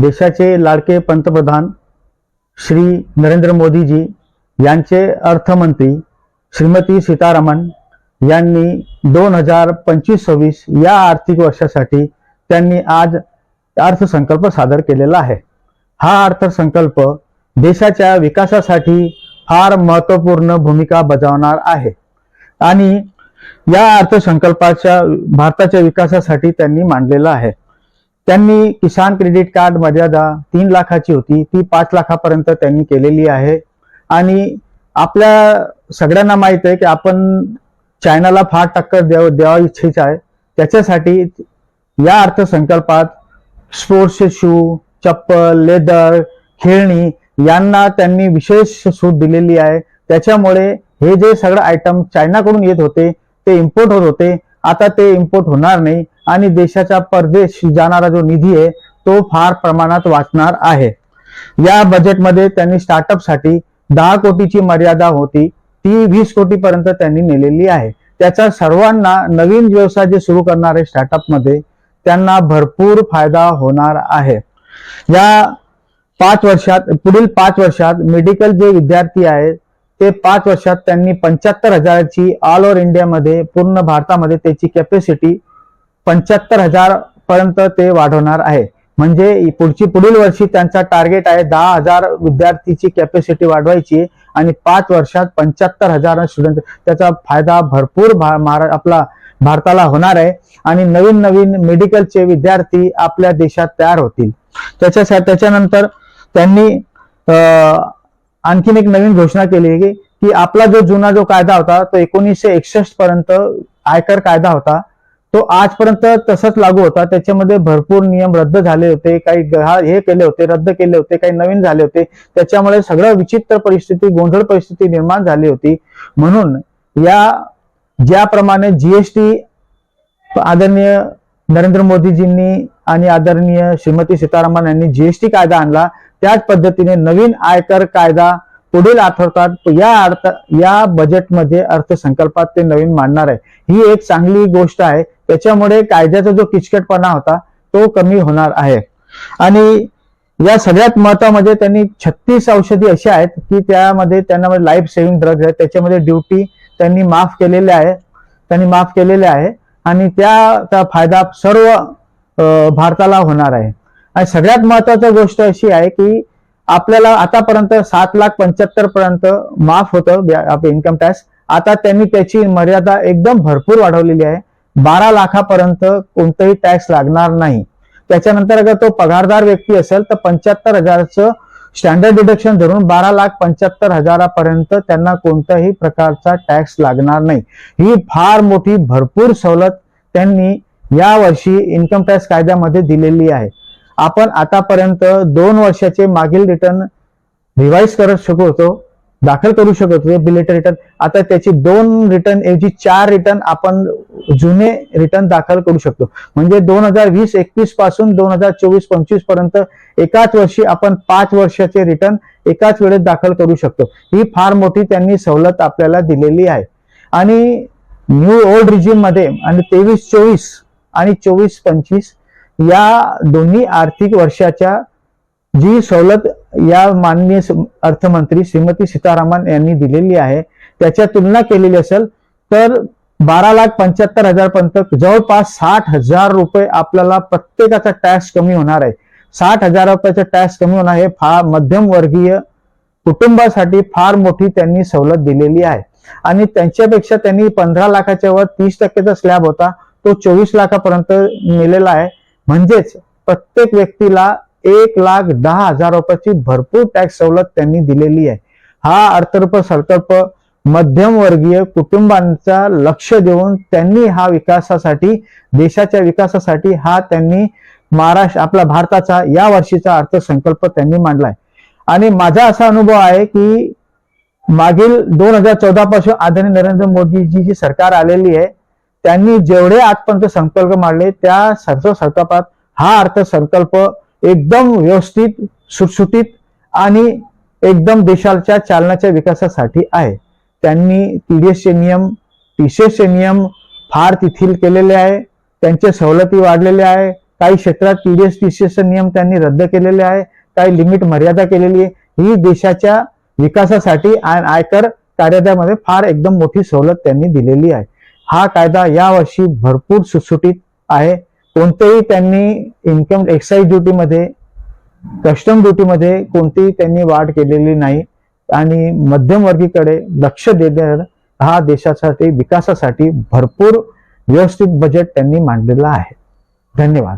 देशाचे लाडके पंतप्रधान श्री नरेंद्र मोदीजी यांचे अर्थमंत्री श्रीमती सीतारामन यांनी दोन हजार पंचवीस सव्वीस या आर्थिक वर्षासाठी त्यांनी आज अर्थसंकल्प सादर केलेला आहे. हा अर्थसंकल्प देशाच्या विकासासाठी फार महत्त्वपूर्ण भूमिका बजावणार आहे आणि या अर्थसंकल्पाच्या भारताच्या विकासासाठी त्यांनी मांडलेला आहे. त्यांनी किसान क्रेडिट कार्ड मर्यादा तीन लाखाची होती. ती पाच लाखापर्यंत त्यांनी केलेली आहे. आणि आपल्या सगळ्यांना माहीत आहे की आपण चायनाला फार टक्कर द्याव द्यावा इच्छित आहे. त्याच्यासाठी या अर्थसंकल्पात स्पोर्ट्सचे शू चप्पल लेदर खेळणी यांना त्यांनी विशेष सूट दिलेली आहे. त्याच्यामुळे हे जे सगळं आयटम चायनाकडून येत होते ते इम्पोर्ट होत होते. आता ते इम्पोर्ट होणार नाही. आणि देशाचा परदेश जाणारा जो निधी आहे तो फार प्रमाणात वाचणार आहे. या बजेटमध्ये त्यांनी स्टार्टअपसाठी दहा कोटीची मर्यादा होती ती वीस कोटीपर्यंत त्यांनी नेलेली आहे. त्याचा सर्वांना नवीन व्यवसाय जे सुरू करणारे स्टार्टअपमध्ये त्यांना भरपूर फायदा होणार आहे. या पाच वर्षात पुढील पाच वर्षात मेडिकल जे विद्यार्थी आहेत ते पाच वर्षात त्यांनी पंच्याहत्तर हजाराची ऑल ओव्हर इंडियामध्ये पूर्ण भारतामध्ये त्याची कॅपॅसिटी पंच्याहत्तर हजार पर्यंत ते वाढवणार आहे. म्हणजे पुढची पुढील वर्षी त्यांचा टार्गेट आहे दहा हजार विद्यार्थीची कॅपॅसिटी वाढवायची आणि पाच वर्षात पंच्याहत्तर हजार स्टुडंट त्याचा फायदा भरपूर भा- महारा- आपला भारताला होणार आहे. आणि नवीन नवीन मेडिकलचे विद्यार्थी आपल्या देशात तयार होतील. त्याच्या त्याच्यानंतर त्यांनी अं, आणखीन एक नवीन घोषणा केली की की आपला जो जुना जो कायदा होता तो एकोणीसशे एकसष्ट पर्यंत आयकर कायदा होता. तो आजपर्यंत तसंच लागू होता. त्याच्यामध्ये भरपूर नियम रद्द झाले होते. काही हे केले होते रद्द केले होते काही नवीन झाले होते. त्याच्यामुळे सगळं विचित्र परिस्थिती गोंधळ परिस्थिती निर्माण झाली होती. म्हणून या ज्याप्रमाणे जीएसटी आदरणीय नरेंद्र मोदीजींनी आणि आदरणीय श्रीमती सीतारामन यांनी जीएसटी कायदा आणला त्याच पद्धतीने नवीन आयकर कायदा पुढील आठवड्यात या अर्थ या बजेटमध्ये अर्थसंकल्पात ते नवीन मांडणार आहे. ही एक चांगली गोष्ट आहे. त्याच्यामुळे कायद्याचा जो किचकटपणा होता तो कमी होणार आहे. आणि या सगळ्यात महत्वामध्ये त्यांनी छत्तीस औषधी अशा आहेत की त्यामध्ये त्यांना लाईफ सेव्हिंग ड्रग्ज आहेत. त्याच्यामध्ये ड्युटी त्यांनी माफ केलेले आहे. त्यांनी माफ केलेले आहे. आणि त्याचा फायदा सर्व भारताला होणार आहे. आणि सगळ्यात महत्वाची गोष्ट अशी आहे की आपल्याला आतापर्यंत सात लाख पंच्याहत्तर पर्यंत माफ होतं इन्कम टॅक्स आता त्यांनी त्याची मर्यादा एकदम भरपूर वाढवलेली आहे. बारा लाखापर्यंत कोणताही टॅक्स लागणार नाही. त्याच्यानंतर अगर तो पगारदार व्यक्ती असेल तर पंच्याहत्तर हजारचं स्टँडर्ड डिडक्शन धरून बारा लाख पंच्याहत्तर हजारापर्यंत त्यांना कोणत्याही प्रकारचा टॅक्स लागणार नाही. ही फार मोठी भरपूर सवलत त्यांनी या वर्षी इन्कम टॅक्स कायद्यामध्ये दिलेली आहे. आपण आतापर्यंत दोन वर्षाचे मागील रिटर्न रिवाईज करत शकत होतो दाखल करू शकत होतो बिलेट रिटर्न आता त्याची दोन रिटर्न ऐवजी चार रिटर्न आपण जुने रिटर्न दाखल करू शकतो. म्हणजे दोन हजार वीस एकवीसपासून दोन हजार चोवीस पंचवीसपर्यंत एकाच वर्षी आपण पाच वर्षाचे रिटर्न एकाच वेळेत दाखल करू शकतो. ही फार मोठी त्यांनी सवलत आपल्याला दिलेली आहे. आणि न्यू ओल्ड रिजिममध्ये आणि तेवीस चोवीस आणि चोवीस पंचवीस या दोन्ही आर्थिक वर्षाच्या जी सवलत या माननीय अर्थमंत्री श्रीमती सीतारामन यांनी दिलेली आहे त्याच्या तुलना केलेली असेल तर बारा लाख पंच्याहत्तर हजार पर्यंत जवळपास साठ हजार रुपये आपल्याला प्रत्येकाचा टॅक्स कमी होणार आहे. साठ हजार रुपयाचा टॅक्स कमी होणार हे फार मध्यम वर्गीय कुटुंबासाठी फार मोठी त्यांनी सवलत दिलेली आहे. आणि त्यांच्यापेक्षा त्यांनी पंधरा लाखाच्या वर तीस टक्केचा स्लॅब होता तो चोवीस लाखापर्यंत नेलेला आहे. म्हणजेच प्रत्येक व्यक्तीला एक लाख दहा हजार रुपयाची भरपूर टॅक्स सवलत त्यांनी दिलेली आहे. हा अर्थर्प संकल्प मध्यमवर्गीय कुटुंबांचा लक्ष देऊन त्यांनी हा विकासासाठी देशाच्या विकासासाठी हा त्यांनी महाराष्ट्र आपला भारताचा या वर्षीचा अर्थसंकल्प त्यांनी मांडलाय. आणि माझा असा अनुभव आहे की मागील दोन हजार चौदा पासून आदरणीय नरेंद्र मोदीजी जी सरकार आलेली आहे. त्यांनी जेवढे आजपर्यंत संकल्प मांडले त्या सर्व संकल्पात हा अर्थसंकल्प एकदम व्यवस्थित सुटसुटीत आणि एकदम देशाच्या चालनाच्या विकासासाठी आहे. त्यांनी टीडीएसचे नियम टीसीएसचे नियम फार तिथील केलेले आहे. त्यांचे सवलती वाढलेले आहे. काही क्षेत्रात टीडीएस टीसीएसचे नियम त्यांनी रद्द केलेले आहे. काही लिमिट मर्यादा केलेली आहे. ही देशाच्या विकासासाठी आणि आयकर कायद्यामध्ये फार एकदम मोठी सवलत त्यांनी दिलेली आहे. हा कायदा यावर्षी भरपूर सुटसुटीत आहे. कोणतेही त्यांनी इन्कम एक्साईज ड्युटीमध्ये कस्टम ड्युटीमध्ये कोणतीही त्यांनी वाढ केलेली नाही. आणि मध्यमवर्गीकडे लक्ष देणं हा देशासाठी विकासासाठी भरपूर व्यवस्थित बजेट त्यांनी मांडलेला आहे. धन्यवाद.